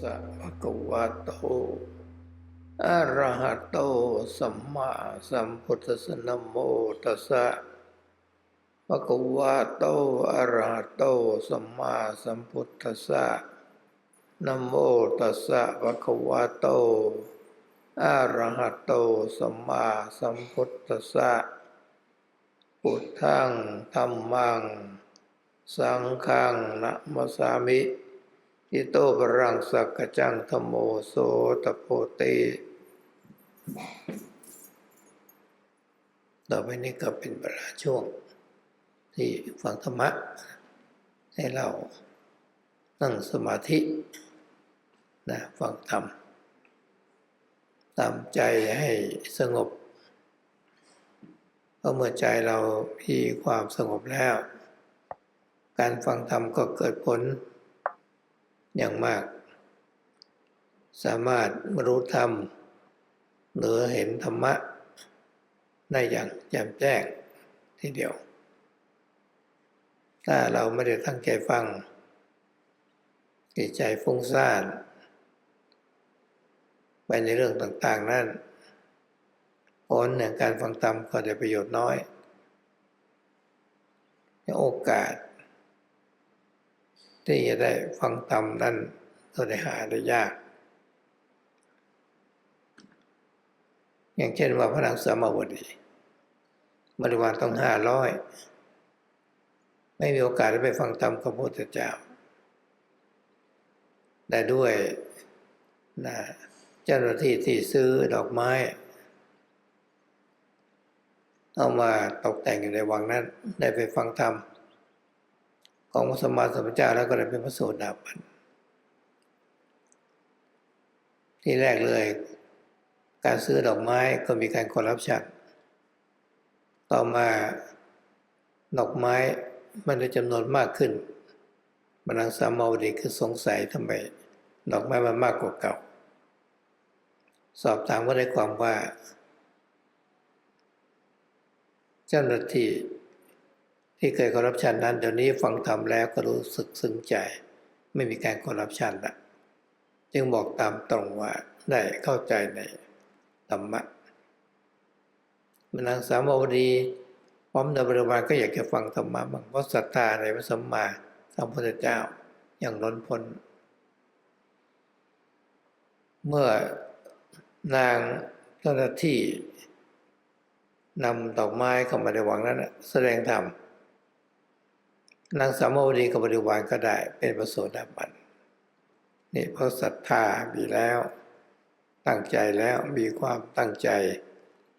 สะภะคะวะโต อะระหะโต สัมมาสัมพุทธัสสะนะโมตัสสะภะคะวะโต อะระหะโต สัมมาสัมพุทธัสสะนะโมตัสสะภะคะวะโต อะระหะโต สัมมาสัมพุทธัสสะพุทธังธัมมัง สังฆังนะมัสสามิ อิโตปรังสักกจังธโมโสตโพติต่อไปนี้ก็เป็นเวลาช่วง ที่ฟังธรรมะ ให้เรานั่งสมาธินะฟังธรรมตามใจให้สงบเพราะเมื่อใจเรามีความสงบแล้ว การฟังธรรมก็เกิดผล อย่างมาก สามารถรรลุธรรมหรือเห็นธรรมะ ได้อย่างแจ่มแจ้งทีเดียว ถ้าเราไม่ได้ตั้งใจฟังจิตใจฟุ้งซ่านไปในเรื่องต่างๆนั่นผลในการฟังธรรมก็ได้ประโยชน์น้อย โอกาส ที่จะได้ฟังธรรมนั้นก็ได้หาได้ยาก อย่างเช่นว่าพระนางสามาวดีบริวารต้องห้าร้อยไม่มีโอกาสได้ไปฟังธรรมของพระพุทธเจ้าได้ด้วยนะเจ้าหน้าที่ที่ซื้อดอกไม้ เอามาตกแต่งอยู่ในวังนั้น ได้ไปฟังธรรม ของพระสมมาสัมพุทธเจ้าแล้วก็ได้เป็นพระโสดาบันที่แรกเลย การซื้อดอกไม้ก็มีการคอร์รัปชันต่อมาดอกไม้มันได้จำนวนมากขึ้นมันนังสามาวดีคือสงสัยทำไมดอกไม้มันมากกว่าเก่า สอบถามก็ได้ความว่า เจ้าหน้าที่ ที่เคยคอร์รัปชันนั้นเดี๋ยวนี้ฟังธรรมแล้วก็รู้สึกซึ้งใจ ไม่มีการคอร์รัปชันละจึงบอกตามตรงว่าได้เข้าใจในธรรมะมนางสามาวดีพร้อมเดินบริวารก็อยากจะฟังธรรมะบางเพราะศรัทธาในพระสัมมาสัมพุทธเจ้าอย่างล้นพ้น เมื่อนางเจ้าหน้าที่นำดอกไม้เข้ามาในวังนั้นแสดงธรรม นางสามวดีกับบริวารก็ได้ เป็นพระโสดาบันนี่เพราะศรัทธามีแล้ว ตั้งใจแล้วมีความตั้งใจ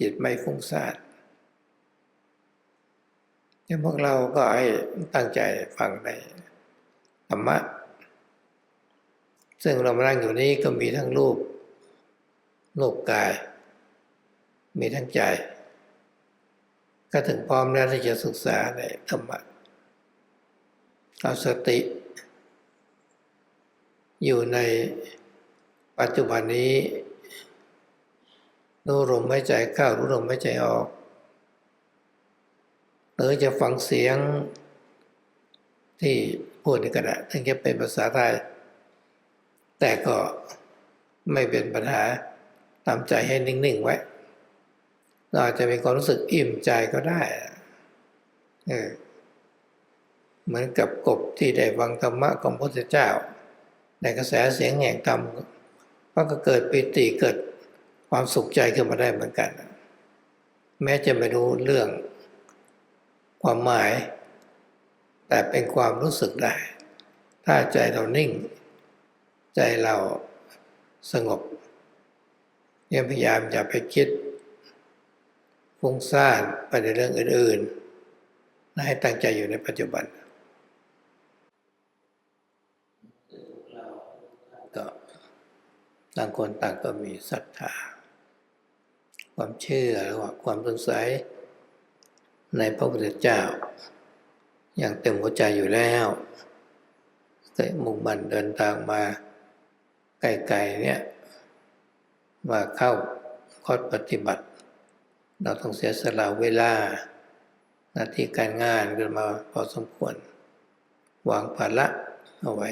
จิตไม่ฟุ้งซ่านที่พวกเราก็ให้ตั้งใจฟังในธรรมะ ซึ่งเรามานั่งอยู่นี้ก็มีทั้งรูปรูปกาย มีทั้งใจ ก็ถึงพร้อมแล้วที่จะศึกษาในธรรมะ เอาสติ อยู่ในปัจจุบันนี้รู้ลมหายใจเข้ารู้ลมหายใจออกหรือจะฟังเสียงที่พูดในกระดาษถึงจะเป็นภาษาไทย แต่ก็ไม่เป็นปัญหาตามใจให้นิ่ง ๆ ไว้ เราอาจจะมีความรู้สึกอิ่มใจก็ได้เออ เหมือนกับกบที่ได้ฟังธรรมะของพระพุทธเจ้า ในกระแสเสียงแห่งธรรมก็เกิดปิติเกิดความสุขใจขึ้นมาได้เหมือนกัน แม้จะไม่รู้เรื่องความหมาย แต่เป็นความรู้สึกได้ ถ้าใจเรานิ่ง ใจเราสงบยังพยายามอย่าไปคิดฟุ้งซ่านไปในเรื่องอื่น ๆ ให้ตั้งใจอยู่ในปัจจุบันก็ ต่างคนต่างก็มีศรัทธา ความเชื่อหรือว่าความสงสัยในพระพุทธเจ้า อย่างเต็มหัวใจอยู่แล้วเคยมุ่งมั่นเดินทางมาไกลๆเนี่ยมาเข้าคอดปฏิบัติ เราต้องเสียสละเวลาหน้าที่การงานกันมาพอสมควรวางภาระเอาไว้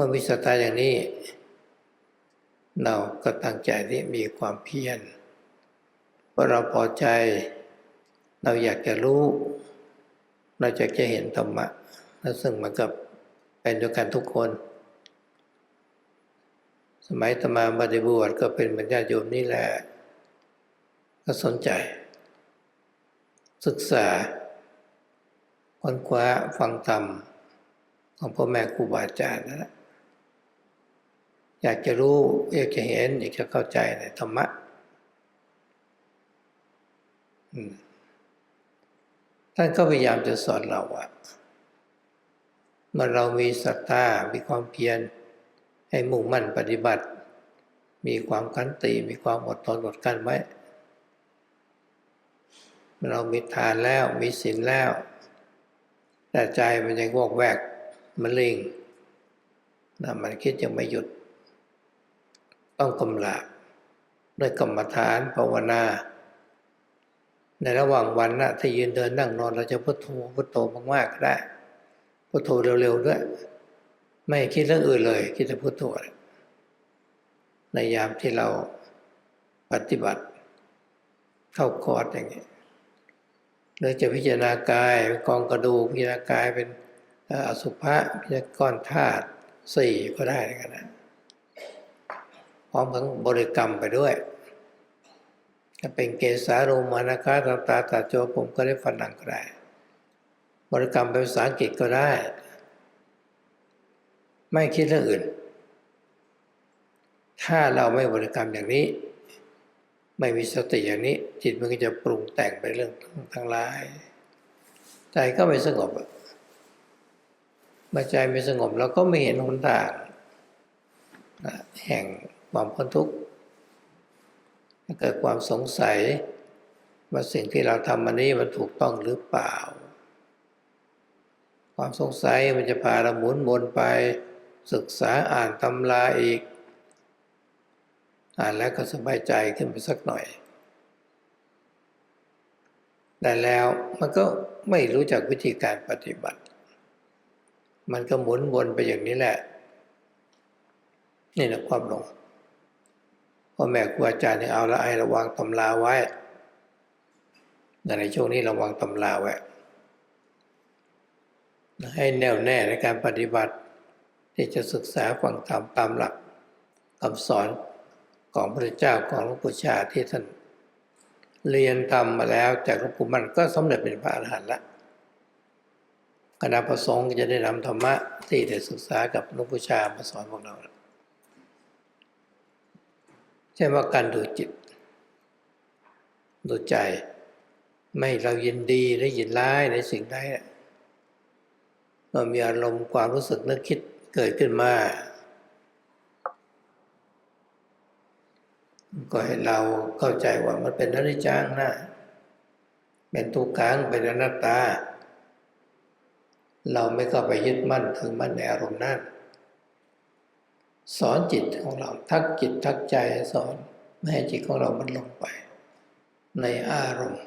มื่อมีศรัทธาอย่างนี้ เราก็ตั้งใจที่มีความเพียรเพราะเราพอใจ เราอยากจะรู้ เราจะจะเห็นธรรมะและซึ่งเหมันก็เป็นด้วยกันทุกคน สมัยตมาบริบวชก็เป็นบรรญาโยมนี่แหละก็สนใจ ศึกษาค้นคว้าฟังธรรมของพ่อแม่ครูบาอาจารย์นั่นแหละ อยากจะรู้อยากจะเห็น อยากจะเข้าใจในธรรมะท่านก็พยายามจะสอนเราว่าเมื่อเรามีศรัทธามีความเพียรให้มุ่งมั่นปฏิบัติ มีความขันติมีความอดทนอดกั้นไว้เรามีทานแล้วมีศีลแล้ว แต่ใจมันยังวอกแวกมันลิงนะมันคิดยังไม่หยุด ต้องกำลับด้วยกรรมฐานภาวนา ในระหว่างวันนะถ้ายืนเดินนั่งนอนเราจะพุทโธพุทโธมากๆก็ได้พุทโธเร็วๆด้วย ไม่คิดเรื่องอื่นเลย คิดแต่พุทโธในยามที่เราปฏิบัติเข้าคอร์สอย่างนี้หรือจะพิจารณากายเป็นกองกระดูกพิจารณากายเป็นอสุภะพิจารณาก้อนธาตุสี่ก็ได้กันนะ พร้อมทั้งบริกรรมไปด้วยจะเป็นเกสาโรมานาคาตาตาตาโจผมก็ได้ฟันหนังก็ได้ บริกรรมเป็นภาษาอังกฤษก็ได้ ไม่คิดเรื่องอื่น ถ้าเราไม่บริกรรมอย่างนี้ ไม่มีสติอย่างนี้ จิตมันก็จะปรุงแต่งไปเรื่องทั้งหลาย ใจก็ไม่สงบเมื่อใจไม่สงบเราก็ไม่เห็นหนทางแห่ง ความพ้นทุกข์เกิดความสงสัยว่าสิ่งที่เราทำมันนี้มันถูกต้องหรือเปล่า ความสงสัยมันจะพาเราหมุนวนไปศึกษาอ่านตำราอีก อ่านแล้วก็สบายใจขึ้นไปสักหน่อย แต่แล้วมันก็ไม่รู้จักวิธีการปฏิบัติ มันก็หมุนวนไปอย่างนี้แหละ นี่นะความหลง พ่อแม่ครูอาจารย์เนี่ยเอาละไอระวังตำราไว้ ในช่วงนี้ระวังตำราไว้ ให้แน่วแน่ในการปฏิบัติ ที่จะศึกษาฟังธรรมตามหลักคำสอนของพระเจ้าของหลวงปู่ชาที่ท่านเรียนทำมาแล้วจากหลวงปู่มันก็สำเร็จเป็นพระอรหันต์ละคณะประสงค์จะได้นำธรรมะที่ได้ศึกษากับหลวงปู่ชามาสอนพวกเรา ใช่ว่าการดูจิต ดูใจ ไม่เรายินดีหรือยินร้ายในสิ่งใดเรามีอารมณ์ความรู้สึกนึกคิดเกิดขึ้นมา ก็ให้เราเข้าใจว่ามันเป็นอนิจจังนะเป็นทุกขังเป็นอนัตตา เราไม่ก็ไปยึดมั่นถึงมั่นในอารมณ์นั้น สอนจิตของเรา ทักจิตทักใจสอนไม่ให้จิตของเรามันลงไป ในอารมณ์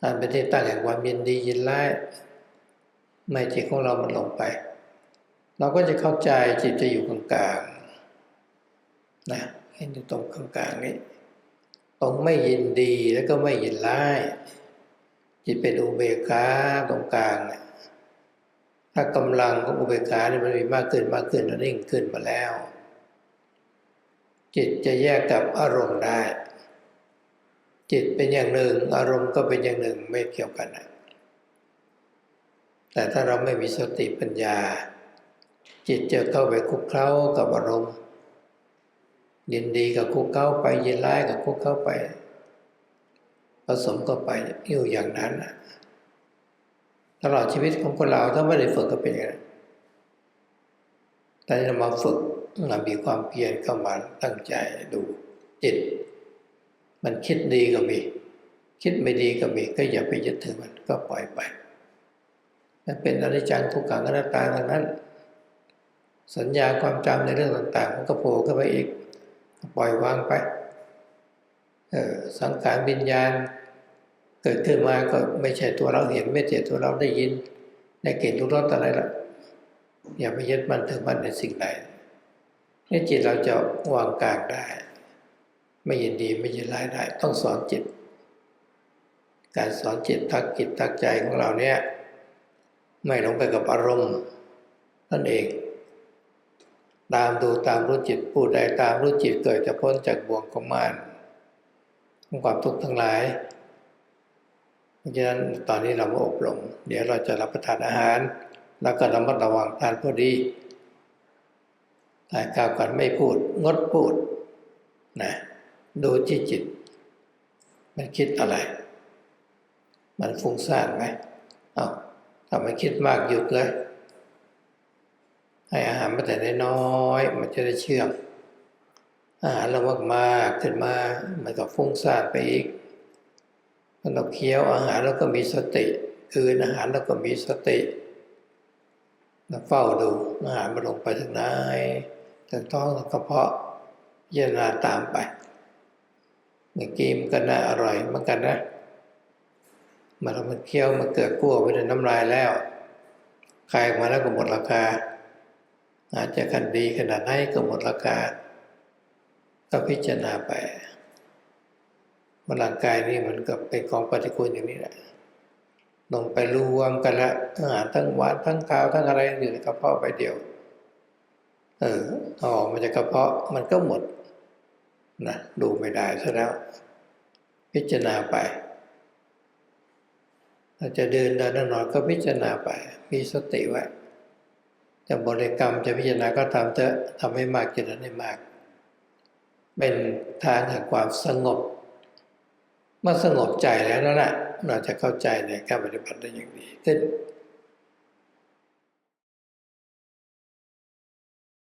การเป็นที่ตั้งแห่งความยินดียินร้ายไม่จิตของเรามันลงไป เราก็จะเข้าใจจิตจะอยู่กลางๆนะเห็นอยู่ตรงกลางๆนี้ตรงไม่ยินดีแล้วก็ไม่ยินร้ายจิตเป็นอุเบกขาตรงกลาง ถ้ากำลังของอุเบกขาเนี่ยมันมีมากขึ้นมากขึ้นแล้วนิ่งขึ้นมาแล้ว จิตจะแยกกับอารมณ์ได้ จิตเป็นอย่างหนึ่ง อารมณ์ก็เป็นอย่างหนึ่งไม่เกี่ยวกันนะแต่ถ้าเราไม่มีสติปัญญา จิตจะเข้าไปคุกเข้ากับอารมณ์ยินดีกับคุกเข้าไปยินร้ายกับคุกเข้าไป ผสมก็ไปอยู่อย่างนั้น ตลอดชีวิตของคนเราถ้าไม่ได้ฝึกก็เป็นอย่างนั้นแต่จะมาฝึกมามีความเพียรเข้ามาตั้งใจดูจิต มันคิดดีก็มี คิดไม่ดีก็มี ก็อย่าไปยึดถือมันก็ปล่อยไป มันเป็นอนิจจังทุกขังอนัตตาทั้งนั้น สัญญาความจำในเรื่องต่างๆ มันก็โผล่ขึ้นไปอีก ปล่อยวางไป เออสังขารวิญญาณ เกิดขึ้นมาก็ไม่ใช่ตัวเราเห็น ไม่ใช่ตัวเราได้ยินได้กลิ่นรู้รสอะไรละอย่าไปยึดมั่นถือมั่นในสิ่งใดนี่จิตเราจะวางกลางได้ ไม่ยินดีไม่ยินร้ายได้ ต้องสอนจิต การสอนจิตทักจิตทักใจของเราเนี่ย ไม่ลงไปกับอารมณ์นั่นเอง ตามดูตามรู้จิตผู้ใดตามรู้จิตเกิดจะพ้นจากบ่วงของมารของความทุกข์ทั้งหลาย เพราะฉะนั้นตอนนี้เรามาอบรม เดี๋ยวเราจะรับประทานอาหาร แล้วก็ระมัดระวังทานพอดีทานข้าวก่อนไม่พูด งดพูดนะดูที่จิต มันคิดอะไร มันฟุ้งซ่านไหมเอาถ้ามันคิดมากหยุดเลยให้อาหารมาแต่น้อยมันจะได้เชื่อมอาหารเรามากๆขึ้นมา มันก็ฟุ้งซ่านไปอีก เราเคี้ยวอาหารเราก็มีสติคืนอาหารเราก็มีสติเราเฝ้าดูอาหารมันลงไปถึงไหนถึงท้องกระเพาะพิจารณาตามไปเมื่อกี้มันก็น่าอร่อยเหมือนกันนะมันเอามันเคี้ยวมันเกิดกลัวไปในน้ำลายแล้วคายออกมาแล้วก็หมดราคา อาจจะคันดีขนาดไหนก็หมดราคา ก็พิจารณาไป ว่าร่างกายนี่มันก็เป็นของปฏิกูลอย่างนี้แหละลงไปรวมกันละอาหารทั้งหวานทั้งคาวทั้งอะไรอยู่ในกระเพาะไปเดียว เออเอาออกมาจากกระเพาะมันก็หมดนะดูไม่ได้ซะแล้ว พิจารณาไปเราจะเดินเดินนอนก็พิจารณาไป มีสติไว้จะบริกรรมจะพิจารณาก็ทำเถอะทำให้มากจิตนั้นให้มาก เป็นทางแห่งความสงบ มื่อสงบใจแล้วนั่นแหละเราจะเข้าใจในการปฏิบัติได้อย่างดีขึ้น